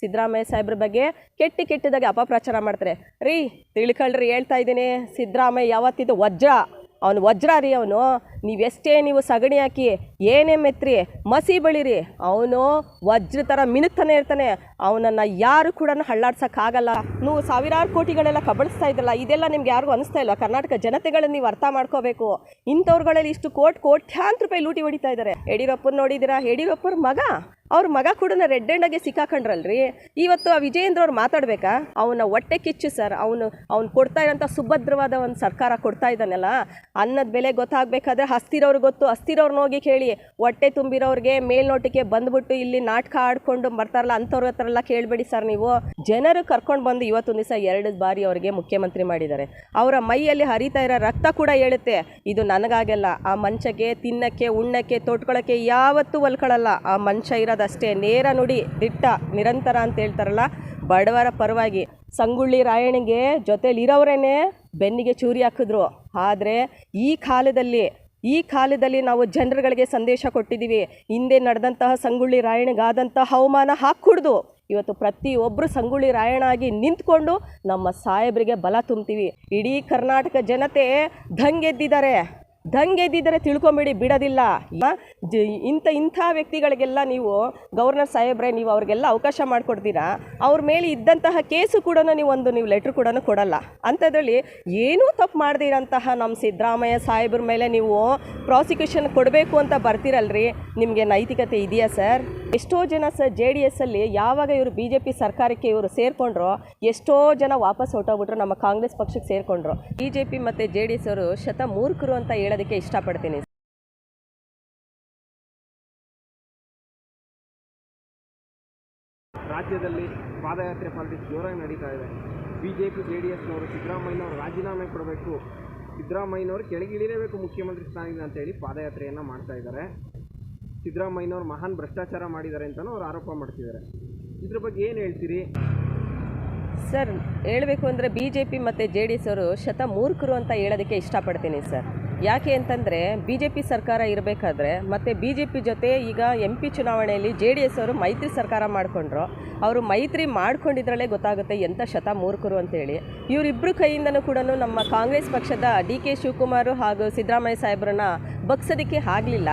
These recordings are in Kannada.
ಸಿದ್ದರಾಮಯ್ಯ ಸಾಹೇಬ್ರ ಬಗ್ಗೆ ಕೆಟ್ಟಿ ಕೆಟ್ಟದಾಗೆ ಅಪಪ್ರಚಾರ ಮಾಡ್ತಾರೆ. ರೀ, ತಿಳ್ಕೊಳ್ರಿ, ಹೇಳ್ತಾ ಇದ್ದೀನಿ. ಸಿದ್ದರಾಮಯ್ಯ ಯಾವತ್ತಿದ್ದು ವಜ್ರ? ಅವನು ವಜ್ರ ರೀ ಅವನು. ನೀವೆಷ್ಟೇ ನೀವು ಸಗಣಿ ಹಾಕಿ ಏನೇ ಮೆತ್ರಿ, ಮಸಿ ಬಳಿರಿ. ಅವನು ವಜ್ರ ಥರ ಮಿನುತ್ತಾನೆ ಇರ್ತಾನೆ. ಅವನನ್ನು ಯಾರು ಕೂಡ ಹಳ್ಳಾಡ್ಸೋಕ್ಕಾಗಲ್ಲ. ನೀವು ಸಾವಿರಾರು ಕೋಟಿಗಳೆಲ್ಲ ಕಬಳಿಸ್ತಾ ಇದ್ದಲ್ಲ ಇದೆಲ್ಲ ನಿಮ್ಗೆ ಯಾರಿಗೂ ಅನಿಸ್ತಾ ಇಲ್ಲ ಕರ್ನಾಟಕ ಜನತೆಗಳನ್ನ ನೀವು ಅರ್ಥ ಮಾಡ್ಕೋಬೇಕು. ಇಂಥವ್ರುಗಳಲ್ಲಿ ಇಷ್ಟು ಕೋಟಿ, ಕೋಟ್ಯಾಂತರ ರೂಪಾಯಿ ಲೂಟಿ ಹೊಡಿತಾ ಇದ್ದಾರೆ. ಯಡಿಯೂರಪ್ಪನ ನೋಡಿದ್ದೀರಾ? ಯಡಿಯೂರಪ್ಪನ ಮಗ. ಅವ್ರ ಮಗ ಕೂಡ ರೆಡ್ ಆಗಿ ಸಿಕ್ಕಾಕೊಂಡ್ರಲ್ರಿ? ಇವತ್ತು ಆ ವಿಜಯೇಂದ್ರ ಅವ್ರು ಮಾತಾಡ್ಬೇಕಾ? ಅವನ ಹೊಟ್ಟೆ ಕಿಚ್ಚು ಸರ್. ಅವನು, ಅವ್ನು ಕೊಡ್ತಾ ಇರೋಂಥ ಸುಭದ್ರವಾದ ಒಂದು ಸರ್ಕಾರ ಕೊಡ್ತಾ ಇದ್ದಾನಲ್ಲ, ಅನ್ನದ ಬೆಲೆ ಗೊತ್ತಾಗಬೇಕಾದ್ರೆ ಹಸ್ತಿರೋರು ಗೊತ್ತು. ಹಸ್ತಿರೋರ್ನ ಹೋಗಿ ಕೇಳಿ, ಹೊಟ್ಟೆ ತುಂಬಿರೋರಿಗೆ ಮೇಲ್ನೋಟಕ್ಕೆ ಬಂದ್ಬಿಟ್ಟು ಇಲ್ಲಿ ನಾಟಕ ಆಡ್ಕೊಂಡು ಬರ್ತಾರಲ್ಲ, ಅಂಥವ್ರ ಹತ್ರ ಎಲ್ಲ ಕೇಳಬೇಡಿ ಸರ್ ನೀವು. ಜನರು ಕರ್ಕೊಂಡು ಬಂದು ಇವತ್ತೊಂದು ದಿವಸ ಎರಡು ಬಾರಿ ಅವರಿಗೆ ಮುಖ್ಯಮಂತ್ರಿ ಮಾಡಿದ್ದಾರೆ. ಅವರ ಮೈಯಲ್ಲಿ ಹರಿತಾ ಇರೋ ರಕ್ತ ಕೂಡ ಹೇಳುತ್ತೆ ಇದು ನನಗಾಗಲ್ಲ. ಆ ಮಂಚಕ್ಕೆ, ತಿನ್ನಕ್ಕೆ, ಉಣ್ಣಕ್ಕೆ ತೊಟ್ಕೊಳ್ಳೋಕ್ಕೆ ಯಾವತ್ತೂ ಒಲ್ಕೊಳ್ಳಲ್ಲ ಆ ಮನುಷ್ಯ ಇರೋದಷ್ಟೇ ನೇರ ನುಡಿ, ದಿಟ್ಟ, ನಿರಂತರ ಅಂತ ಹೇಳ್ತಾರಲ್ಲ, ಬಡವರ ಪರವಾಗಿ. ಸಂಗುಳ್ಳಿ ರಾಯಣಿಗೆ ಜೊತೆಲಿ ಇರೋವ್ರೇನೆ ಬೆನ್ನಿಗೆ ಚೂರಿ ಹಾಕಿದ್ರು. ಆದರೆ ಈ ಕಾಲದಲ್ಲಿ ಈ ಕಾಲದಲ್ಲಿ ನಾವು ಜನರುಗಳಿಗೆ ಸಂದೇಶ ಕೊಟ್ಟಿದ್ದೀವಿ, ಹಿಂದೆ ನಡೆದಂತಹ ಸಂಗುಳ್ಳಿ ರಾಯಣಿಗಾದಂತಹ ಅವಮಾನ ಹಾಕ್ಕೊಡ್ದು. ಇವತ್ತು ಪ್ರತಿಯೊಬ್ಬರು ಸಂಗೊಳ್ಳಿ ರಾಯಣ ಆಗಿ ನಿಂತ್ಕೊಂಡು ನಮ್ಮ ಸಾಹೇಬರಿಗೆ ಬಲ ತುಂಬ್ತೀವಿ ಇಡೀ ಕರ್ನಾಟಕ ಜನತೆ ದಂಗೆದ್ದಿದ್ದಾರೆ. ದಂಗೆದ್ದಿದ್ದಾರೆ ತಿಳ್ಕೊಂಬಿಡಿ, ಬಿಡೋದಿಲ್ಲ. ಇಂಥ ಇಂಥ ವ್ಯಕ್ತಿಗಳಿಗೆಲ್ಲ ನೀವು ಗವರ್ನರ್ ಸಾಹೇಬ್ರೆ, ನೀವು ಅವ್ರಿಗೆಲ್ಲ ಅವಕಾಶ ಮಾಡಿಕೊಡ್ತೀರಾ? ಅವ್ರ ಮೇಲೆ ಇದ್ದಂತಹ ಕೇಸು ಕೂಡ ನೀವು ಒಂದು, ನೀವು ಲೆಟ್ರ್ ಕೂಡ ಕೊಡಲ್ಲ. ಅಂಥದ್ರಲ್ಲಿ ಏನೂ ತಪ್ಪು ಮಾಡ್ದಿರಂತಹ ನಮ್ಮ ಸಿದ್ದರಾಮಯ್ಯ ಸಾಹೇಬ್ರ ಮೇಲೆ ನೀವು ಪ್ರಾಸಿಕ್ಯೂಷನ್ ಕೊಡಬೇಕು ಅಂತ ಬರ್ತೀರಲ್ರಿ? ನಿಮಗೆ ನೈತಿಕತೆ ಇದೆಯಾ ಸರ್? ಎಷ್ಟೋ ಜನ ಸರ್ ಜೆ ಡಿ ಎಸ್ಸಲ್ಲಿ ಯಾವಾಗ ಇವರು ಬಿ ಜೆ ಪಿ ಸರ್ಕಾರಕ್ಕೆ ಇವರು ಸೇರಿಕೊಂಡ್ರು, ಎಷ್ಟೋ ಜನ ವಾಪಸ್ ಹೊರಟೋಗ್ಬಿಟ್ರು ನಮ್ಮ ಕಾಂಗ್ರೆಸ್ ಪಕ್ಷಕ್ಕೆ ಸೇರಿಕೊಂಡ್ರು. ಬಿ ಜೆ ಪಿ ಮತ್ತು ಜೆ ಡಿ ಎಸ್ ಅವರು ಶತ ಮೂರ್ಖರು ಅಂತ ಹೇಳೋದಕ್ಕೆ ಇಷ್ಟಪಡ್ತೀನಿ. ರಾಜ್ಯದಲ್ಲಿ ಪಾದಯಾತ್ರೆ ಪಾಲಿಟಿಕ್ಸ್ ಜೋರಾಗಿ ನಡೀತಾ ಇದೆ. ಬಿಜೆಪಿ ಜೆ ಡಿ ಎಸ್ನವರು ಸಿದ್ದರಾಮಯ್ಯನವರು ರಾಜೀನಾಮೆ ಕೊಡಬೇಕು. ಸಿದ್ದರಾಮಯ್ಯನವರು ಕೆಳಗಿಳಿಲೇಬೇಕು ಮುಖ್ಯಮಂತ್ರಿ ಸ್ಥಾನದಿಂದ ಅಂತೇಳಿ ಪಾದಯಾತ್ರೆಯನ್ನು ಮಾಡ್ತಾ ಇದ್ದಾರೆ. ಸಿದ್ದರಾಮಯ್ಯನವರು ಮಹಾನ್ ಭ್ರಷ್ಟಾಚಾರ ಮಾಡಿದ್ದಾರೆ ಅಂತಲೂ ಅವ್ರು ಆರೋಪ ಮಾಡ್ತಿದ್ದಾರೆ. ಇದ್ರ ಬಗ್ಗೆ ಏನು ಹೇಳ್ತೀರಿ? ಸರ್ ಹೇಳಬೇಕು ಅಂದರೆ ಬಿ ಜೆ ಪಿ ಮತ್ತು ಜೆ ಡಿ ಎಸ್ ಅವರು ಶತ ಮೂರ್ಖರು ಅಂತ ಹೇಳೋದಕ್ಕೆ ಇಷ್ಟಪಡ್ತೀನಿ ಸರ್. ಯಾಕೆ ಅಂತಂದರೆ ಬಿ ಜೆ ಪಿ ಸರ್ಕಾರ ಇರಬೇಕಾದ್ರೆ ಮತ್ತು ಬಿ ಜೆ ಪಿ ಜೊತೆ ಈಗ ಎಂ ಪಿ ಚುನಾವಣೆಯಲ್ಲಿ ಜೆ ಡಿ ಎಸ್ ಅವರು ಮೈತ್ರಿ ಸರ್ಕಾರ ಮಾಡಿಕೊಂಡ್ರು. ಅವರು ಮೈತ್ರಿ ಮಾಡ್ಕೊಂಡಿದ್ರಲ್ಲೇ ಗೊತ್ತಾಗುತ್ತೆ ಎಂಥ ಶತ ಮೂರ್ಖರು ಅಂತೇಳಿ. ಇವರಿಬ್ಬರು ಕೈಯಿಂದನೂ ಕೂಡ ನಮ್ಮ ಕಾಂಗ್ರೆಸ್ ಪಕ್ಷದ ಡಿ ಕೆ ಶಿವಕುಮಾರ್ ಹಾಗೂ ಸಿದ್ದರಾಮಯ್ಯ ಸಾಹೇಬ್ರನ್ನ ಬಗ್ಸೋದಕ್ಕೆ ಆಗಲಿಲ್ಲ.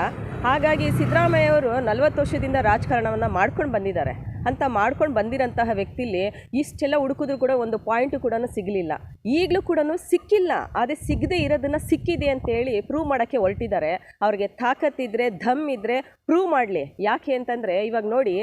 ಹಾಗಾಗಿ ಸಿದ್ದರಾಮಯ್ಯ ಅವರು ನಲವತ್ತು ವರ್ಷದಿಂದ ರಾಜಕಾರಣವನ್ನು ಮಾಡ್ಕೊಂಡು ಬಂದಿದ್ದಾರೆ. ಅಂತ ಮಾಡ್ಕೊಂಡು ಬಂದಿರೋಂತಹ ವ್ಯಕ್ತಿಲಿ ಇಷ್ಟೆಲ್ಲ ಹುಡುಕಿದ್ರು ಕೂಡ ಒಂದು ಪಾಯಿಂಟು ಕೂಡ ಸಿಗಲಿಲ್ಲ. ಈಗಲೂ ಕೂಡ ಸಿಕ್ಕಿಲ್ಲ. ಆದರೆ ಸಿಗದೆ ಇರೋದನ್ನು ಸಿಕ್ಕಿದೆ ಅಂತೇಳಿ ಪ್ರೂವ್ ಮಾಡೋಕ್ಕೆ ಹೊರಟಿದ್ದಾರೆ. ಅವ್ರಿಗೆ ತಾಕತ್ತಿದ್ರೆ ಧಮ್ ಇದ್ದರೆ ಪ್ರೂವ್ ಮಾಡಲಿ. ಯಾಕೆ ಅಂತಂದರೆ ಇವಾಗ ನೋಡಿ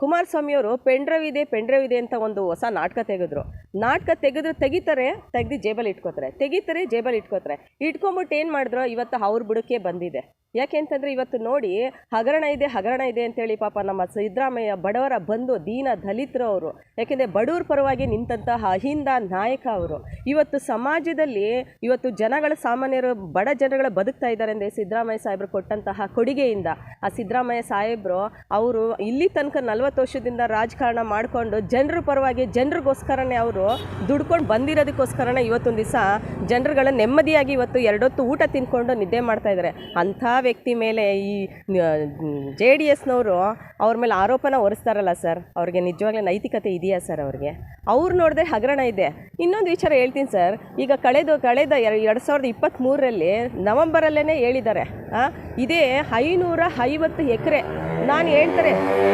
ಕುಮಾರಸ್ವಾಮಿಯವರು ಪೆಂಡ್ರವ್ ಇದೆ ಇದೆ ಅಂತ ಒಂದು ಹೊಸ ನಾಟಕ ತೆಗೆದ್ರು. ನಾಟಕ ತೆಗೆದ್ರು, ತೆಗಿತಾರೆ, ತೆಗೆದು ಜೇಬಲ್ಲಿ ಇಟ್ಕೋತಾರೆ. ತೆಗಿತಾರೆ, ಜೇಬಲ್ಲಿ ಇಟ್ಕೋತಾರೆ. ಇಟ್ಕೊಂಬಿಟ್ಟು ಏನು ಮಾಡಿದ್ರು? ಇವತ್ತು ಅವ್ರ ಬುಡಕ್ಕೆ ಬಂದಿದೆ. ಯಾಕೆ ಅಂತಂದರೆ ಇವತ್ತು ನೋಡಿ ಹಗರಣ ಇದೆ ಹಗರಣ ಇದೆ ಅಂತೇಳಿ ಪಾಪ ನಮ್ಮ ಸಿದ್ದರಾಮಯ್ಯ ಬಡವರ ಬಂಧು, ದೀನ ದಲಿತರು ಅವರು. ಯಾಕೆಂದರೆ ಬಡವ್ರ ಪರವಾಗಿ ನಿಂತಹ ಅಹಿಂದ ನಾಯಕ ಅವರು. ಇವತ್ತು ಸಮಾಜದಲ್ಲಿ ಇವತ್ತು ಜನಗಳ ಸಾಮಾನ್ಯರು, ಬಡ ಜನಗಳ ಬದುಕ್ತಾ ಇದ್ದಾರೆ ಅಂದರೆ ಸಿದ್ದರಾಮಯ್ಯ ಸಾಹೇಬರು ಕೊಟ್ಟಂತಹ ಕೊಡುಗೆಯಿಂದ. ಆ ಸಿದ್ದರಾಮಯ್ಯ ಸಾಹೇಬರು ಅವರು ಇಲ್ಲಿ ತನಕ ನಲವತ್ತು ವರ್ಷದಿಂದ ರಾಜಕಾರಣ ಮಾಡಿಕೊಂಡು ಜನರ ಪರವಾಗಿ ಜನರಿಗೋಸ್ಕರನೇ ಅವರು ದುಡ್ಕೊಂಡು ಬಂದಿರೋದಕ್ಕೋಸ್ಕರನೇ ಇವತ್ತೊಂದು ದಿವಸ ಜನರುಗಳ ನೆಮ್ಮದಿಯಾಗಿ ಇವತ್ತು ಎರಡೊತ್ತು ಊಟ ತಿನ್ಕೊಂಡು ನಿದ್ದೆ ಮಾಡ್ತಾ ಇದ್ದಾರೆ. ಅಂಥ ವ್ಯಕ್ತಿ ಮೇಲೆ ಈ ಜೆ ಡಿ ಎಸ್ನವರು ಅವ್ರ ಮೇಲೆ ಆರೋಪನ ಹೊರಿಸ್ತಾರಲ್ಲ ಸರ್, ಅವ್ರಿಗೆ ನಿಜವಾಗ್ಲೂ ನೈತಿಕತೆ ಇದೆಯಾ ಸರ್ ಅವ್ರಿಗೆ? ಅವ್ರು ನೋಡಿದ್ರೆ ಹಗರಣ ಇದೆ. ಇನ್ನೊಂದು ವಿಚಾರ ಹೇಳ್ತೀನಿ ಸರ್, ಈಗ ಕಳೆದು, ಕಳೆದ ಎರಡು ಸಾವಿರದ ಇಪ್ಪತ್ತ್ಮೂರರಲ್ಲಿ ನವಂಬರಲ್ಲೇ ಹೇಳಿದ್ದಾರೆ ಇದೇ ಐನೂರ ಐವತ್ತು ಎಕರೆ ನಾನು ಹೇಳ್ತಾರೆ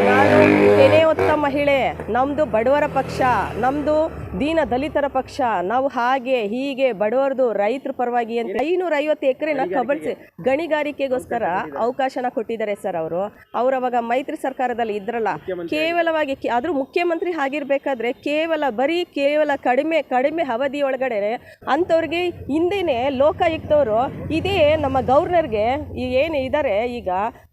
ನಾನು ತೆನೆ ಹೊತ್ತ ಮಹಿಳೆ ನಮ್ಮದು ಬಡವರ ಪಕ್ಷ ನಮ್ಮದು ದೀನ ದಲಿತರ ಪಕ್ಷ, ನಾವು ಹಾಗೆ ಹೀಗೆ ಬಡವರದು ರೈತರ ಪರವಾಗಿ ಅಂತ ಐನೂರ ಐವತ್ತು ಎಕರೆನ ಕಬಳಿಸಿ, ಗಣಿಗಾರಿಕೆಗೋಸ್ಕರ ಅವಕಾಶನ ಕೊಟ್ಟಿದ್ದಾರೆ ಸರ್ ಅವರು. ಅವರು ಅವಾಗ ಮೈತ್ರಿ ಸರ್ಕಾರದಲ್ಲಿ ಇದ್ರಲ್ಲ, ಕೇವಲವಾಗಿ ಆದರೂ ಮುಖ್ಯಮಂತ್ರಿ ಆಗಿರಬೇಕಾದ್ರೆ ಕೇವಲ ಬರೀ ಕೇವಲ ಕಡಿಮೆ ಕಡಿಮೆ ಅವಧಿ ಒಳಗಡೆ ಅಂಥವ್ರಿಗೆ ಹಿಂದೆನೇ ಲೋಕಾಯುಕ್ತವರು ಇದೇ ನಮ್ಮ ಗವರ್ನರ್ಗೆ ಏನು ಇದ್ದಾರೆ ಈಗ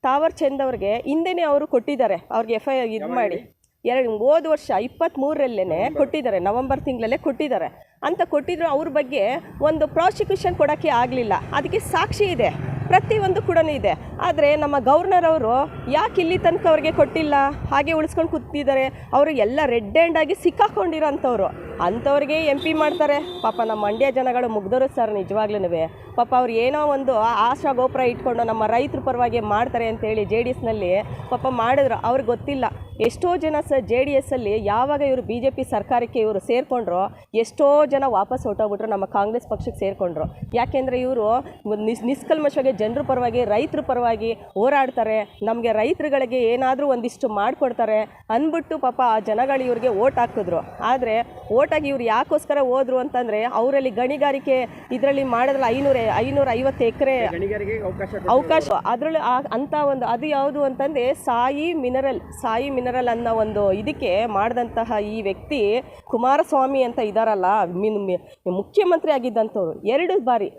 ತಾವರ್ ಚಂದ್ ಅವ್ರಿಗೆ ಹಿಂದೆನೇ ಅವರು ಕೊಟ್ಟಿದ್ದಾರೆ. ಅವ್ರಿಗೆ ಎಫ್ ಐ ಇದು ಮಾಡಿ. ಎರಡು ಹೋದ ವರ್ಷ ಇಪ್ಪತ್ತ್ಮೂರರಲ್ಲೇ ಕೊಟ್ಟಿದ್ದಾರೆ. ನವಂಬರ್ ತಿಂಗಳಲ್ಲೇ ಕೊಟ್ಟಿದ್ದಾರೆ. ಅಂತ ಕೊಟ್ಟಿದ್ರು ಅವ್ರ ಬಗ್ಗೆ ಒಂದು ಪ್ರಾಸಿಕ್ಯೂಷನ್ ಕೊಡೋಕ್ಕೆ ಆಗಲಿಲ್ಲ. ಅದಕ್ಕೆ ಸಾಕ್ಷಿ ಇದೆ. ಪ್ರತಿಯೊಂದು ಕೂಡ ಇದೆ. ಆದರೆ ನಮ್ಮ ಗವರ್ನರ್ ಅವರು ಯಾಕೆ ಇಲ್ಲಿ ತನಕ ಅವ್ರಿಗೆ ಕೊಟ್ಟಿಲ್ಲ? ಹಾಗೆ ಉಳಿಸ್ಕೊಂಡು ಕೂತಿದ್ದಾರೆ. ಅವರು ಎಲ್ಲ ರೆಡ್ ಆ್ಯಂಡ್ ಆಗಿ ಸಿಕ್ಕಾಕೊಂಡಿರೋ ಅಂಥವ್ರು. ಅಂಥವ್ರಿಗೆ ಎಂ ಪಿ ಮಾಡ್ತಾರೆ. ಪಾಪ ನಮ್ಮ ಮಂಡ್ಯ ಜನಗಳು ಮುಗ್ದೋರು ಸರ್ ನಿಜವಾಗ್ಲೂ ಪಾಪ ಅವ್ರು ಏನೋ ಒಂದು ಆಶಾ ಗೋಪುರ ಇಟ್ಕೊಂಡು ನಮ್ಮ ರೈತರ ಪರವಾಗಿ ಮಾಡ್ತಾರೆ ಅಂತೇಳಿ ಜೆ ಡಿ ಎಸ್ನಲ್ಲಿ ಪಾಪ ಮಾಡಿದ್ರು. ಅವ್ರಿಗೆ ಗೊತ್ತಿಲ್ಲ. ಎಷ್ಟೋ ಜನ ಸರ್ ಜೆ ಡಿ ಎಸ್ಸಲ್ಲಿ ಯಾವಾಗ ಇವರು ಬಿ ಜೆ ಪಿ ಸರ್ಕಾರಕ್ಕೆ ಇವರು ಸೇರಿಕೊಂಡ್ರು, ಎಷ್ಟೋ ಜನ ವಾಪಸ್ ಹೊಟ್ಟೋಗ್ಬಿಟ್ರು ನಮ್ಮ ಕಾಂಗ್ರೆಸ್ ಪಕ್ಷಕ್ಕೆ ಸೇರಿಕೊಂಡ್ರು. ಯಾಕೆಂದರೆ ಇವರು ನಿಸ್ ನಿಷ್ಕಲ್ಮಶವಾಗಿ ಜನರ ಪರವಾಗಿ, ರೈತರ ಪರವಾಗಿ ಹೋರಾಡ್ತಾರೆ. ನಮಗೆ ರೈತರುಗಳಿಗೆ ಏನಾದರೂ ಒಂದಿಷ್ಟು ಮಾಡಿಕೊಡ್ತಾರೆ ಅಂದ್ಬಿಟ್ಟು ಪಾಪ ಆ ಜನಗಳು ಇವ್ರಿಗೆ ಓಟ್ ಹಾಕಿದ್ರು ಆದರೆ ಓಟಾಗಿ ಇವ್ರು ಯಾಕೋಸ್ಕರ ಹೋದ್ರು ಅಂತಂದ್ರೆ ಅವರಲ್ಲಿ ಗಣಿಗಾರಿಕೆ ಇದರಲ್ಲಿ ಮಾಡಿದ್ರಲ್ಲ ಐನೂರ ಐನೂರ ಐವತ್ತು ಎಕರೆ ಅವಕಾಶ ಅದರಲ್ಲಿ ಅಂತ ಒಂದು ಅದು ಯಾವುದು ಅಂತಂದ್ರೆ ಸಾಯಿ ಮಿನರಲ್ ಸಾಯಿ ಮಿನರಲ್ ಅನ್ನೋ ಒಂದು ಇದಕ್ಕೆ ಮಾಡಿದಂತಹ ಈ ವ್ಯಕ್ತಿ ಕುಮಾರಸ್ವಾಮಿ ಅಂತ ಇದಾರಲ್ಲ ಮಿನ್ ಮುಖ್ಯಮಂತ್ರಿ ಆಗಿದ್ದಂಥವ್ರು. ಎರಡು ಬಾರಿ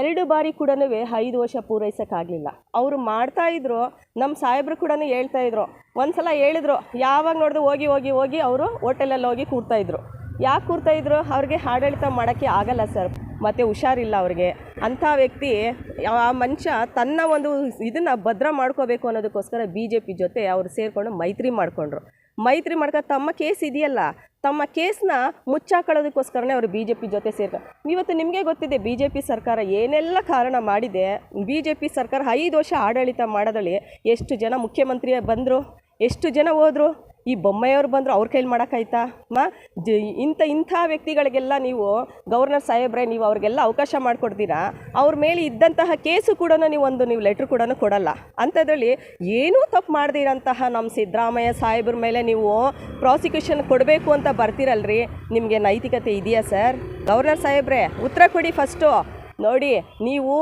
ಎರಡು ಬಾರಿ ಕೂಡ ಐದು ವರ್ಷ ಪೂರೈಸೋಕ್ಕಾಗಲಿಲ್ಲ. ಅವರು ಮಾಡ್ತಾ ಇದ್ರು ನಮ್ಮ ಸಾಹೇಬ್ರು ಕೂಡ ಹೇಳ್ತಾ ಇದ್ರು. ಒಂದ್ಸಲ ಹೇಳಿದ್ರು ಯಾವಾಗ ನೋಡಿದ್ರು ಹೋಗಿ ಹೋಗಿ ಹೋಗಿ ಅವರು ಹೋಟೆಲಲ್ಲಿ ಹೋಗಿ ಕೂರ್ತಾ ಇದ್ರು. ಯಾಕೆ ಕೂರ್ತಾ ಇದ್ರು? ಅವ್ರಿಗೆ ಆಡಳಿತ ಮಾಡೋಕ್ಕೆ ಆಗಲ್ಲ ಸರ್. ಮತ್ತು ಹುಷಾರಿಲ್ಲ ಅವ್ರಿಗೆ. ಅಂಥ ವ್ಯಕ್ತಿ, ಆ ಮನುಷ್ಯ ತನ್ನ ಒಂದು ಇದನ್ನು ಭದ್ರ ಮಾಡ್ಕೋಬೇಕು ಅನ್ನೋದಕ್ಕೋಸ್ಕರ ಬಿ ಜೆ ಪಿ ಜೊತೆ ಅವರು ಸೇರಿಕೊಂಡು ಮೈತ್ರಿ ಮಾಡಿಕೊಂಡ್ರು. ಮೈತ್ರಿ ಮಾಡ್ಕೊ, ತಮ್ಮ ಕೇಸ್ ಇದೆಯಲ್ಲ? ತಮ್ಮ ಕೇಸ್ನ ಮುಚ್ಚಾಕೊಳ್ಳೋದಕ್ಕೋಸ್ಕರನೇ ಅವರು ಬಿ ಜೆ ಪಿ ಜೊತೆ ಸೇರ್ತಾರೆ ಇವತ್ತು ನಿಮಗೆ ಗೊತ್ತಿದೆ ಬಿ ಜೆ ಪಿ ಸರ್ಕಾರ ಏನೆಲ್ಲ ಕಾರಣ ಮಾಡಿದೆ? ಬಿ ಜೆ ಪಿ ಸರ್ಕಾರ ಐದು ವರ್ಷ ಆಡಳಿತ ಮಾಡೋದ್ರಲ್ಲಿ ಎಷ್ಟು ಜನ ಮುಖ್ಯಮಂತ್ರಿ ಬಂದರು? ಎಷ್ಟು ಜನ ಹೋದರು? ಈ ಬೊಮ್ಮೆಯವ್ರು ಬಂದರು ಅವ್ರ ಕೈಲಿ ಮಾಡೋಕ್ಕಾಯ್ತಾ? ಮಾ, ಜ, ಇಂಥ ಇಂಥ ವ್ಯಕ್ತಿಗಳಿಗೆಲ್ಲ ನೀವು ಗವರ್ನರ್ ಸಾಹೇಬ್ರೆ, ನೀವು ಅವ್ರಿಗೆಲ್ಲ ಅವಕಾಶ ಮಾಡಿಕೊಡ್ತೀರಾ? ಅವ್ರ ಮೇಲೆ ಇದ್ದಂತಹ ಕೇಸು ಕೂಡ ನೀವು ಒಂದು, ನೀವು ಲೆಟ್ರ್ ಕೂಡ ಕೊಡಲ್ಲ. ಅಂಥದ್ರಲ್ಲಿ ಏನೂ ತಪ್ಪು ಮಾಡ್ದಿರಂತಹ ನಮ್ಮ ಸಿದ್ದರಾಮಯ್ಯ ಸಾಹೇಬ್ರ ಮೇಲೆ ನೀವು ಪ್ರಾಸಿಕ್ಯೂಷನ್ ಕೊಡಬೇಕು ಅಂತ ಬರ್ತೀರಲ್ರಿ? ನಿಮಗೆ ನೈತಿಕತೆ ಇದೆಯಾ ಸರ್? ಗವರ್ನರ್ ಸಾಹೇಬ್ರೆ, ಉತ್ತರ ಕೊಡಿ ಫಸ್ಟು. ನೋಡಿ, ನೀವು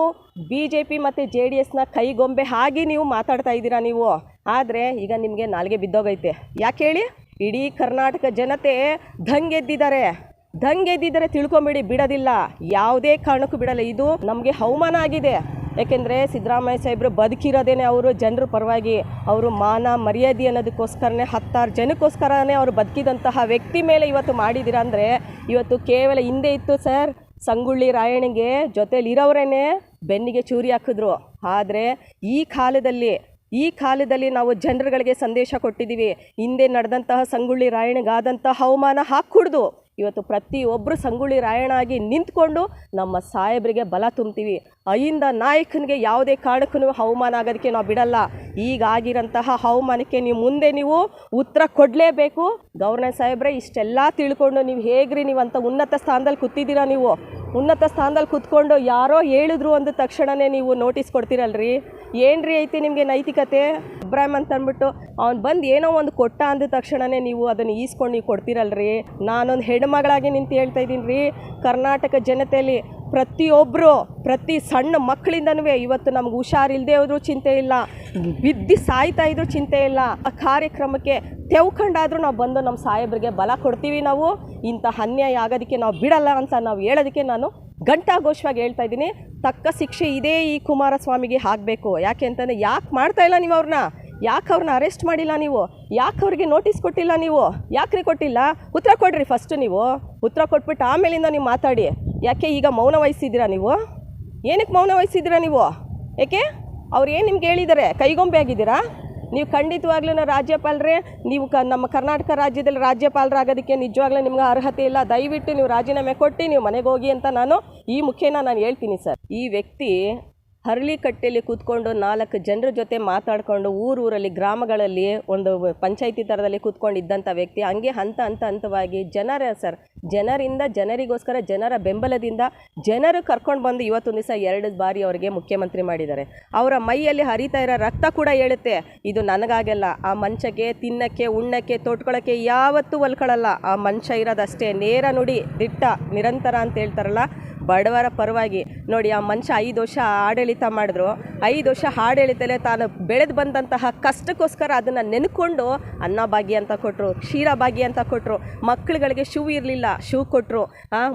ಬಿ ಜೆ ಪಿ ಮತ್ತು ಜೆ ಡಿ ಎಸ್ನ ಕೈಗೊಂಬೆ ಹಾಗೆ ನೀವು ಮಾತಾಡ್ತಾ ಇದ್ದೀರಾ ನೀವು. ಆದರೆ ಈಗ ನಿಮಗೆ ನಾಲ್ಗೆ ಬಿದ್ದೋಗೈತೆ. ಯಾಕೆ ಹೇಳಿ? ಇಡೀ ಕರ್ನಾಟಕ ಜನತೆ ದಂಗೆದ್ದಿದ್ದಾರೆ. ದಂಗೆದ್ದಿದ್ದಾರೆ ತಿಳ್ಕೊಂಬಿಡಿ, ಬಿಡೋದಿಲ್ಲ. ಯಾವುದೇ ಕಾರಣಕ್ಕೂ ಬಿಡಲ್ಲ. ಇದು ನಮಗೆ ಅವಮಾನ ಆಗಿದೆ. ಯಾಕೆಂದರೆ ಸಿದ್ದರಾಮಯ್ಯ ಸಾಹೇಬರು ಬದುಕಿರೋದೇನೆ ಅವರು ಜನರ ಪರವಾಗಿ. ಅವರು ಮಾನ ಮರ್ಯಾದೆ ಅನ್ನೋದಕ್ಕೋಸ್ಕರನೇ, ಹತ್ತಾರು ಜನಕ್ಕೋಸ್ಕರನೇ ಅವರು ಬದುಕಿದಂತಹ ವ್ಯಕ್ತಿ ಮೇಲೆ ಇವತ್ತು ಮಾಡಿದ್ದೀರಾ ಅಂದರೆ ಇವತ್ತು ಕೇವಲ ಹಿಂದೆ ಇತ್ತು, ಸರ್. ಸಂಗೊಳ್ಳಿ ರಾಯಣಿಗೆ ಜೊತೆಲಿರೋರೇನೆ ಬೆನ್ನಿಗೆ ಚೂರಿ ಹಾಕಿದ್ರು. ಆದರೆ ಈ ಕಾಲದಲ್ಲಿ ಈ ಕಾಲದಲ್ಲಿ ನಾವು ಜನರುಗಳಿಗೆ ಸಂದೇಶ ಕೊಟ್ಟಿದ್ದೀವಿ, ಹಿಂದೆ ನಡೆದಂತಹ ಸಂಗೊಳ್ಳಿ ರಾಯಣಿಗಾದಂತಹ ಅವಮಾನ ಹಾಕ್ಕೊಡ್ದು. ಇವತ್ತು ಪ್ರತಿಯೊಬ್ಬರು ಸಂಗೊಳ್ಳಿ ರಾಯಣ ಆಗಿ ನಿಂತ್ಕೊಂಡು ನಮ್ಮ ಸಾಹೇಬರಿಗೆ ಬಲ ತುಂಬ್ತೀವಿ. ಅಯ್ಯಿಂದ ನಾಯಕನಿಗೆ ಯಾವುದೇ ಕಾರಣಕ್ಕೂ ಅವಮಾನ ಆಗೋದಕ್ಕೆ ನಾವು ಬಿಡಲ್ಲ. ಈಗಾಗಿರೋಂತಹ ಹವಮಾನಕ್ಕೆ ನೀವು ಮುಂದೆ ನೀವು ಉತ್ತರ ಕೊಡಲೇಬೇಕು. ಗವರ್ನರ್ ಸಾಹೇಬ್ರೆ, ಇಷ್ಟೆಲ್ಲ ತಿಳ್ಕೊಂಡು ನೀವು ಹೇಗ್ರಿ ನೀವು ಅಂತ ಉನ್ನತ ಸ್ಥಾನದಲ್ಲಿ ಕೂತಿದ್ದೀರಾ ನೀವು? ಉನ್ನತ ಸ್ಥಾನದಲ್ಲಿ ಕೂತ್ಕೊಂಡು ಯಾರೋ ಹೇಳಿದ್ರು ಅಂದ ತಕ್ಷಣವೇ ನೀವು ನೋಟಿಸ್ ಕೊಡ್ತೀರಲ್ರಿ? ಏನ್ರಿ ಐತಿ ನಿಮಗೆ ನೈತಿಕತೆ? ಅಬ್ರಾಮ್ ಅಂತ ಅಂದ್ಬಿಟ್ಟು ಅವ್ನು ಬಂದು ಏನೋ ಒಂದು ಕೊಟ್ಟ ಅಂದ ತಕ್ಷಣವೇ ನೀವು ಅದನ್ನು ಈಸ್ಕೊಂಡು ನೀವು ಕೊಡ್ತೀರಲ್ರಿ? ನಾನೊಂದು ಹೆಣ್ಮಗಳಾಗಿ ನಿಂತು ಹೇಳ್ತಾ ಇದ್ದೀನಿ ರೀ. ಕರ್ನಾಟಕ ಜನತೆಯಲ್ಲಿ ಪ್ರತಿಯೊಬ್ಬರು ಪ್ರತಿ ಸಣ್ಣ ಮಕ್ಕಳಿಂದನೂ ಇವತ್ತು ನಮ್ಗೆ ಹುಷಾರಿಲ್ಲದೆ ಹೋದ್ರೂ ಚಿಂತೆ ಇಲ್ಲ. ಬಿದ್ದು ಸಾಯ್ತಾ ಇದ್ರೂ ಚಿಂತೆ ಇಲ್ಲ. ಆ ಕಾರ್ಯಕ್ರಮಕ್ಕೆ ತೆವ್ಕೊಂಡಾದ್ರೂ ನಾವು ಬಂದು ನಮ್ಮ ಸಾಹೇಬ್ರಿಗೆ ಬಲ ಕೊಡ್ತೀವಿ ನಾವು. ಇಂಥ ಅನ್ಯಾಯ ಆಗೋದಕ್ಕೆ ನಾವು ಬಿಡಲ್ಲ ಅಂತ ನಾವು ಹೇಳೋದಕ್ಕೆ ನಾನು ಘಂಟಾಘೋಷವಾಗಿ ಹೇಳ್ತಾ ಇದ್ದೀನಿ. ತಕ್ಕ ಶಿಕ್ಷೆ ಇದೇ ಈ ಕುಮಾರಸ್ವಾಮಿಗೆ ಆಗಬೇಕು. ಯಾಕೆ ಅಂತಂದರೆ ಯಾಕೆ ಮಾಡ್ತಾ ಇಲ್ಲ ನೀವು ಅವ್ರನ್ನ ಯಾಕೆ ಅವ್ರನ್ನ ಅರೆಸ್ಟ್ ಮಾಡಿಲ್ಲ ನೀವು? ಯಾಕೆ ಅವ್ರಿಗೆ ನೋಟಿಸ್ ಕೊಟ್ಟಿಲ್ಲ ನೀವು? ಯಾಕ್ರಿ ಕೊಟ್ಟಿಲ್ಲ? ಉತ್ತರ ಕೊಡ್ರಿ ಫಸ್ಟು ನೀವು. ಉತ್ತರ ಕೊಟ್ಬಿಟ್ಟು ಆಮೇಲಿಂದ ನೀವು ಮಾತಾಡಿ. ಯಾಕೆ ಈಗ ಮೌನ ವಹಿಸಿದ್ದೀರಾ ನೀವು? ಏನಕ್ಕೆ ಮೌನ ವಹಿಸಿದ್ದೀರಾ ನೀವು? ಏಕೆ? ಅವ್ರು ಏನು ನಿಮ್ಗೆ ಹೇಳಿದ್ದಾರೆ? ಕೈಗೊಂಬೆ ಆಗಿದ್ದೀರಾ? ನೀವು ಖಂಡಿತವಾಗ್ಲೂ ರಾಜ್ಯಪಾಲರೇ, ನೀವು ಕ ನಮ್ಮ ಕರ್ನಾಟಕ ರಾಜ್ಯದಲ್ಲಿ ರಾಜ್ಯಪಾಲರಾಗೋದಕ್ಕೆ ನಿಜವಾಗ್ಲೂ ನಿಮ್ಗೆ ಅರ್ಹತೆ ಇಲ್ಲ. ದಯವಿಟ್ಟು ನೀವು ರಾಜೀನಾಮೆ ಕೊಟ್ಟು ನೀವು ಮನೆಗೆ ಹೋಗಿ ಅಂತ ನಾನು ಈ ಮುಖೇನ ನಾನು ಹೇಳ್ತೀನಿ ಸರ್. ಈ ವ್ಯಕ್ತಿ ಹರಳಿಕಟ್ಟೆಯಲ್ಲಿ ಕೂತ್ಕೊಂಡು ನಾಲ್ಕು ಜನರ ಜೊತೆ ಮಾತಾಡಿಕೊಂಡು ಊರೂರಲ್ಲಿ ಗ್ರಾಮಗಳಲ್ಲಿ ಒಂದು ಪಂಚಾಯಿತಿ ಥರದಲ್ಲಿ ಕೂತ್ಕೊಂಡಿದ್ದಂಥ ವ್ಯಕ್ತಿ. ಹಂಗೆ ಹಂತ ಹಂತ ಹಂತವಾಗಿ ಜನರ ಸರ್, ಜನರಿಂದ ಜನರಿಗೋಸ್ಕರ, ಜನರ ಬೆಂಬಲದಿಂದ ಜನರು ಕರ್ಕೊಂಡು ಬಂದು ಇವತ್ತೊಂದು ದಿವಸ ಎರಡು ಬಾರಿ ಅವರಿಗೆ ಮುಖ್ಯಮಂತ್ರಿ ಮಾಡಿದ್ದಾರೆ. ಅವರ ಮೈಯಲ್ಲಿ ಹರಿತಾ ಇರೋ ರಕ್ತ ಕೂಡ ಹೇಳುತ್ತೆ ಇದು ನನಗಾಗಲ್ಲ. ಆ ಮಂಚಕ್ಕೆ, ತಿನ್ನಕ್ಕೆ, ಉಣ್ಣಕ್ಕೆ ತೊಟ್ಕೊಳ್ಳೋಕ್ಕೆ ಯಾವತ್ತೂ ಒಲ್ಕೊಳ್ಳಲ್ಲ ಆ ಮಂಚ ಇರೋದಷ್ಟೇ. ನೇರ ನುಡಿ, ದಿಟ್ಟ, ನಿರಂತರ ಅಂತ ಹೇಳ್ತಾರಲ್ಲ ಬಡವರ ಪರವಾಗಿ ನೋಡಿ ಆ ಮನುಷ್ಯ ಐದು ವರ್ಷ ಆಡಳಿತ ಮಾಡಿದ್ರು. ಐದು ವರ್ಷ ಆಡಳಿತಲೇ ತಾನು ಬೆಳೆದು ಬಂದಂತಹ ಕಷ್ಟಕ್ಕೋಸ್ಕರ ಅದನ್ನು ನೆನ್ಕೊಂಡು ಅನ್ನ ಭಾಗ್ಯ ಅಂತ ಕೊಟ್ಟರು ಕ್ಷೀರ ಭಾಗ್ಯ ಅಂತ ಕೊಟ್ಟರು ಮಕ್ಕಳುಗಳಿಗೆ ಶೂ ಇರಲಿಲ್ಲ, ಶೂ ಕೊಟ್ಟರು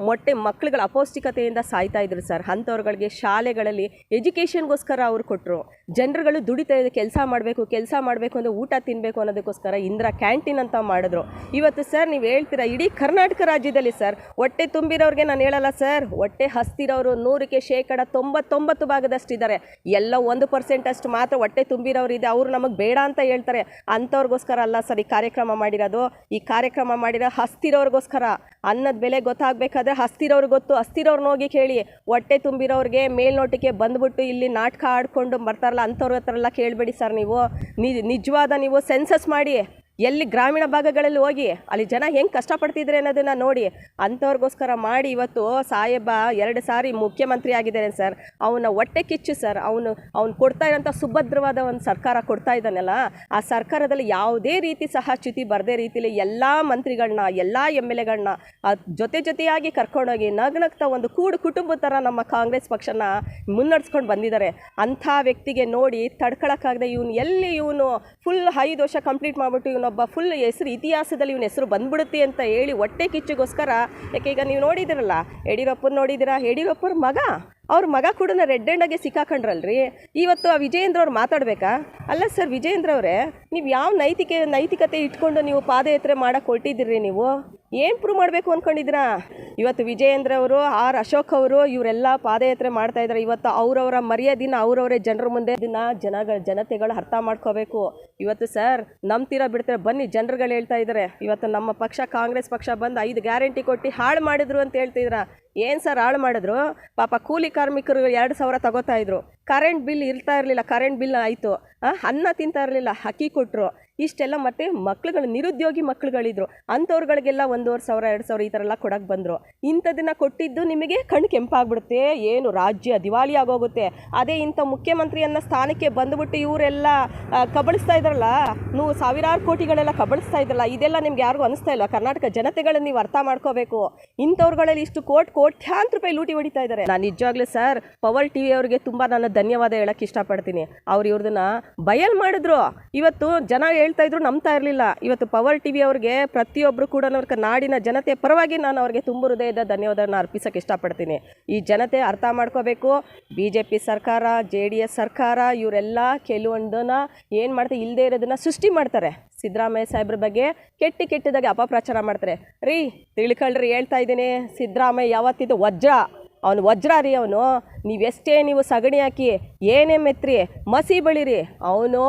ಮೊಟ್ಟೆ ಮಕ್ಕಳುಗಳ ಅಪೌಷ್ಟಿಕತೆಯಿಂದ ಸಾಯ್ತಾ ಇದ್ರು ಸರ್. ಅಂಥವ್ರುಗಳಿಗೆ ಶಾಲೆಗಳಲ್ಲಿ ಎಜುಕೇಷನ್ಗೋಸ್ಕರ ಅವರು ಕೊಟ್ಟರು ಜನರುಗಳು ದುಡಿತಾ ಕೆಲಸ ಮಾಡಬೇಕು ಕೆಲಸ ಮಾಡಬೇಕು ಅಂದರೆ ಊಟ ತಿನ್ನಬೇಕು ಅನ್ನೋದಕ್ಕೋಸ್ಕರ ಇಂದಿರಾ ಕ್ಯಾಂಟೀನ್ ಅಂತ ಮಾಡಿದ್ರು. ಇವತ್ತು ಸರ್ ನೀವು ಹೇಳ್ತೀರಾ, ಇಡೀ ಕರ್ನಾಟಕ ರಾಜ್ಯದಲ್ಲಿ ಸರ್, ಹೊಟ್ಟೆ ತುಂಬಿರೋರಿಗೆ ನಾನು ಹೇಳಲ್ಲ ಸರ್, ಹೊಟ್ಟೆ ಹಸ್ತಿರೋರು ನೂರಕ್ಕೆ ಶೇಕಡ ತೊಂಬತ್ತೊಂಬತ್ತು ಭಾಗದಷ್ಟಿದ್ದಾರೆ. ಎಲ್ಲ ಒಂದು ಪರ್ಸೆಂಟ್ ಅಷ್ಟು ಮಾತ್ರ ಹೊಟ್ಟೆ ತುಂಬಿರೋರು ಇದೆ. ಅವರು ನಮಗೆ ಬೇಡ ಅಂತ ಹೇಳ್ತಾರೆ. ಅಂಥವ್ರಿಗೋಸ್ಕರ ಅಲ್ಲ ಸರ್ ಈ ಕಾರ್ಯಕ್ರಮ ಮಾಡಿರೋದು. ಈ ಕಾರ್ಯಕ್ರಮ ಮಾಡಿರೋ ಹಸ್ತಿರೋರಿಗೋಸ್ಕರ. ಅನ್ನದ ಬೆಲೆ ಗೊತ್ತಾಗಬೇಕಾದ್ರೆ ಹಸ್ತಿರೋರು ಗೊತ್ತು. ಹಸ್ತಿರೋರ್ನ ಹೋಗಿ ಕೇಳಿ. ಹೊಟ್ಟೆ ತುಂಬಿರೋರಿಗೆ ಮೇಲ್ನೋಟಕ್ಕೆ ಬಂದ್ಬಿಟ್ಟು ಇಲ್ಲಿ ನಾಟಕ ಆಡ್ಕೊಂಡು ಬರ್ತಾರಲ್ಲ, ಅಂಥವ್ರ ಹತ್ರ ಎಲ್ಲ ಕೇಳಬೇಡಿ ಸರ್ ನೀವು. ನಿಜವಾದ ನೀವು ಸೆನ್ಸಸ್ ಮಾಡಿ. ಎಲ್ಲಿ ಗ್ರಾಮೀಣ ಭಾಗಗಳಲ್ಲಿ ಹೋಗಿ ಅಲ್ಲಿ ಜನ ಹೆಂಗೆ ಕಷ್ಟಪಡ್ತಿದ್ರೆ ಅನ್ನೋದನ್ನು ನೋಡಿ ಅಂಥವ್ರಿಗೋಸ್ಕರ ಮಾಡಿ ಇವತ್ತು ಸಾಹೇಬ ಎರಡು ಸಾರಿ ಮುಖ್ಯಮಂತ್ರಿ ಆಗಿದ್ದಾರೆ ಸರ್. ಅವನ ಹೊಟ್ಟೆ ಕಿಚ್ಚು ಸರ್. ಅವನು, ಅವ್ನು ಕೊಡ್ತಾ ಇರೋಂಥ ಸುಭದ್ರವಾದ ಒಂದು ಸರ್ಕಾರ ಕೊಡ್ತಾ ಇದ್ದಾನಲ್ಲ, ಆ ಸರ್ಕಾರದಲ್ಲಿ ಯಾವುದೇ ರೀತಿ ಸಹ ಚ್ಯುತಿ ಬರದೇ ರೀತಿಯಲ್ಲಿ ಎಲ್ಲ ಮಂತ್ರಿಗಳನ್ನ ಎಲ್ಲ ಎಂ ಎಲ್ ಎಗಳನ್ನ ಜೊತೆ ಜೊತೆಯಾಗಿ ಕರ್ಕೊಂಡೋಗಿ ನಗ್ನಗ್ತಾ ಒಂದು ಕೂಡು ಕುಟುಂಬದ ಥರ ನಮ್ಮ ಕಾಂಗ್ರೆಸ್ ಪಕ್ಷನ ಮುನ್ನಡೆಸ್ಕೊಂಡು ಬಂದಿದ್ದಾರೆ. ಅಂಥ ವ್ಯಕ್ತಿಗೆ ನೋಡಿ ತಡ್ಕೊಳಕ್ಕಾಗದೆ ಇವನು ಎಲ್ಲಿ ಇವನು ಫುಲ್ ಐದು ವರ್ಷ ಕಂಪ್ಲೀಟ್ ಮಾಡಿಬಿಟ್ಟು ಇವನೊಬ್ಬ ಫುಲ್ ಹೆಸರು, ಇತಿಹಾಸದಲ್ಲಿ ಇವನ ಹೆಸರು ಬಂದ್ಬಿಡುತ್ತೆ ಅಂತ ಹೇಳಿ ಹೊಟ್ಟೆ ಕಿಚ್ಚಿಗೋಸ್ಕರ ಯಾಕೆ ಈಗ ನೀವು ನೋಡಿದಿರಲ್ಲ ಯಡಿಯೂರಪ್ಪನ ನೋಡಿದಿರಾ ಯಡಿಯೂರಪ್ಪನ ಮಗ? ಅವ್ರ ಮಗ ಕೂಡ ರೆಡ್ ಹ್ಯಾಂಡಾಗೆ ಸಿಕ್ಕಾಕೊಂಡ್ರಲ್ರಿ? ಇವತ್ತು ಆ ವಿಜಯೇಂದ್ರ ಅವ್ರು ಮಾತಾಡಬೇಕಾ? ಅಲ್ಲ ಸರ್ ವಿಜಯೇಂದ್ರ ಅವರೇ, ನೀವು ಯಾವ ನೈತಿಕೆ, ನೈತಿಕತೆ ಇಟ್ಕೊಂಡು ನೀವು ಪಾದಯಾತ್ರೆ ಮಾಡಕ್ಕೆ ಹೊರಟಿದ್ದೀರಿ ನೀವು? ಏನು ಪ್ರೂವ್ ಮಾಡಬೇಕು ಅಂದ್ಕೊಂಡಿದ್ದೀರಾ ಇವತ್ತು ವಿಜಯೇಂದ್ರ ಅವರು, ಆರ್ ಅಶೋಕ್ ಅವರು, ಇವರೆಲ್ಲ ಪಾದಯಾತ್ರೆ ಮಾಡ್ತಾ ಇದ್ದಾರೆ ಇವತ್ತು ಅವರವರ ಮರ್ಯಾದಿನ ಅವರವರೇ ಜನರ ಮುಂದೆ ದಿನ ಜನಗಳ, ಜನತೆಗಳು ಅರ್ಥ ಮಾಡ್ಕೋಬೇಕು. ಇವತ್ತು ಸರ್ ನಂಬ್ತೀರಾ ಬಿಡ್ತಾರೆ. ಬನ್ನಿ, ಜನರುಗಳು ಹೇಳ್ತಾ ಇದ್ದಾರೆ ಇವತ್ತು ನಮ್ಮ ಪಕ್ಷ, ಕಾಂಗ್ರೆಸ್ ಪಕ್ಷ ಬಂದು ಐದು ಗ್ಯಾರಂಟಿ ಕೊಟ್ಟು ಹಾಳು ಮಾಡಿದ್ರು ಅಂತ ಹೇಳ್ತಿದ್ದೀರಾ ಏನು ಸರ್ ಹಾಳು ಮಾಡಿದ್ರು? ಪಾಪ ಕೂಲಿ ಕಾರ್ಮಿಕರು ಎರಡು ಸಾವಿರ ತಗೋತಾ ಇದ್ರು. ಕರೆಂಟ್ ಬಿಲ್ ಇರ್ತಾ ಇರಲಿಲ್ಲ ಕರೆಂಟ್ ಬಿಲ್ ಆಯಿತು. ಅನ್ನ ತಿಂತಾ ಇರಲಿಲ್ಲ, ಅಕ್ಕಿ ಕೊಟ್ಟರು ಇಷ್ಟೆಲ್ಲ ಮತ್ತೆ ಮಕ್ಳುಗಳು, ನಿರುದ್ಯೋಗಿ ಮಕ್ಳುಗಳಿದ್ರು. ಅಂಥವ್ರುಗಳಿಗೆಲ್ಲ ಒಂದೂವರೆ ಸಾವಿರ, ಎರಡು ಸಾವಿರ ಈ ಥರ ಎಲ್ಲ ಕೊಡಕ್ಕೆ ಬಂದರು. ಇಂಥದನ್ನು ಕೊಟ್ಟಿದ್ದು ನಿಮಗೆ ಕಣ್ಣು ಕೆಂಪಾಗ್ಬಿಡುತ್ತೆ. ಏನು ರಾಜ್ಯ ದಿವಾಳಿ ಆಗೋಗುತ್ತೆ. ಅದೇ ಇಂಥ ಮುಖ್ಯಮಂತ್ರಿ ಅನ್ನೋ ಸ್ಥಾನಕ್ಕೆ ಬಂದುಬಿಟ್ಟು ಇವರೆಲ್ಲ ಕಬಳಿಸ್ತಾ ಇದ್ರಲ್ಲ ನೀವು ಸಾವಿರಾರು ಕೋಟಿಗಳೆಲ್ಲ ಕಬಳಿಸ್ತಾ ಇದ್ರಲ್ಲ, ಇದೆಲ್ಲ ನಿಮ್ಗೆ ಯಾರಿಗೂ ಅನಿಸ್ತಾ ಇಲ್ಲ ಕರ್ನಾಟಕ ಜನತೆಗಳನ್ನು ನೀವು ಅರ್ಥ ಮಾಡ್ಕೋಬೇಕು. ಇಂಥವ್ರುಗಳಲ್ಲಿ ಇಷ್ಟು ಕೋಟ್, ಕೋಟ್ಯಾಂತರ ರೂಪಾಯಿ ಲೂಟಿ ಹೊಡಿತಾ ಇದ್ದಾರೆ. ನಾನು ನಿಜವಾಗ್ಲೂ ಸರ್, ಪವರ್ ಟಿ ವಿ ಅವ್ರಿಗೆ ತುಂಬ ನಾನು ಧನ್ಯವಾದ ಹೇಳಕ್ಕೆ ಇಷ್ಟಪಡ್ತೀನಿ. ಅವ್ರು ಇವ್ರದನ್ನ ಬಯಲ್ ಮಾಡಿದ್ರು. ಇವತ್ತು ಜನ ಹೇಳ್ತಾ ಇದ್ರು, ನಂಬ್ತಾ ಇರಲಿಲ್ಲ. ಇವತ್ತು ಪವರ್ ಟಿ ವಿ ಅವ್ರಿಗೆ ಪ್ರತಿಯೊಬ್ಬರು ಕೂಡ ಅವ್ರ ನಾಡಿನ ಜನತೆ ಪರವಾಗಿ ನಾನು ಅವ್ರಿಗೆ ತುಂಬ ಹೃದಯದ ಧನ್ಯವಾದವನ್ನು ಅರ್ಪಿಸೋಕೆ ಇಷ್ಟಪಡ್ತೀನಿ. ಈ ಜನತೆ ಅರ್ಥ ಮಾಡ್ಕೋಬೇಕು. ಬಿ ಜೆ ಪಿ ಸರ್ಕಾರ, ಜೆ ಡಿ ಎಸ್ ಸರ್ಕಾರ, ಇವರೆಲ್ಲ ಕೆಲವೊಂದನ್ನ ಏನು ಮಾಡ್ತಾರೆ ಇಲ್ಲದೇ ಇರೋದನ್ನ ಸೃಷ್ಟಿ ಮಾಡ್ತಾರೆ. ಸಿದ್ದರಾಮಯ್ಯ ಸಾಹೇಬ್ರ ಬಗ್ಗೆ ಕೆಟ್ಟ ಕೆಟ್ಟದಾಗಿ ಅಪಪ್ರಚಾರ ಮಾಡ್ತಾರೆ. ರೀ, ತಿಳ್ಕೊಳ್ರಿ, ಹೇಳ್ತಾ ಇದ್ದೀನಿ. ಸಿದ್ದರಾಮಯ್ಯ ಯಾವತ್ತಿದ್ದು ವಜ್ರ? ಅವನು ವಜ್ರ ರೀ ಅವನು. ನೀವೆಷ್ಟೇ ನೀವು ಸಗಣಿ ಹಾಕಿ ಏನೇ ಮೆತ್ರಿ, ಮಸಿ ಬಳಿರಿ. ಅವನು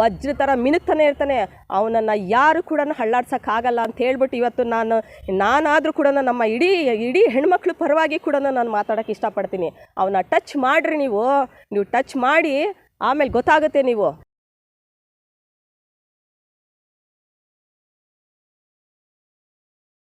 ವಜ್ರ ಥರ ಮಿನುಕ್ತಾನೆ ಇರ್ತಾನೆ. ಅವನನ್ನು ಯಾರು ಕೂಡ ಹಳ್ಳಾಡ್ಸೋಕ್ಕಾಗಲ್ಲ ಅಂತ ಹೇಳ್ಬಿಟ್ಟು ಇವತ್ತು ನಾನು, ನಾನಾದರೂ ಕೂಡ ನಮ್ಮ ಇಡೀ ಇಡೀ ಹೆಣ್ಮಕ್ಳು ಪರವಾಗಿ ಕೂಡ ನಾನು ಮಾತಾಡೋಕ್ಕೆ ಇಷ್ಟಪಡ್ತೀನಿ. ಅವನ ಟಚ್ ಮಾಡಿರಿ ನೀವು. ನೀವು ಟಚ್ ಮಾಡಿ, ಆಮೇಲೆ ಗೊತ್ತಾಗುತ್ತೆ ನೀವು.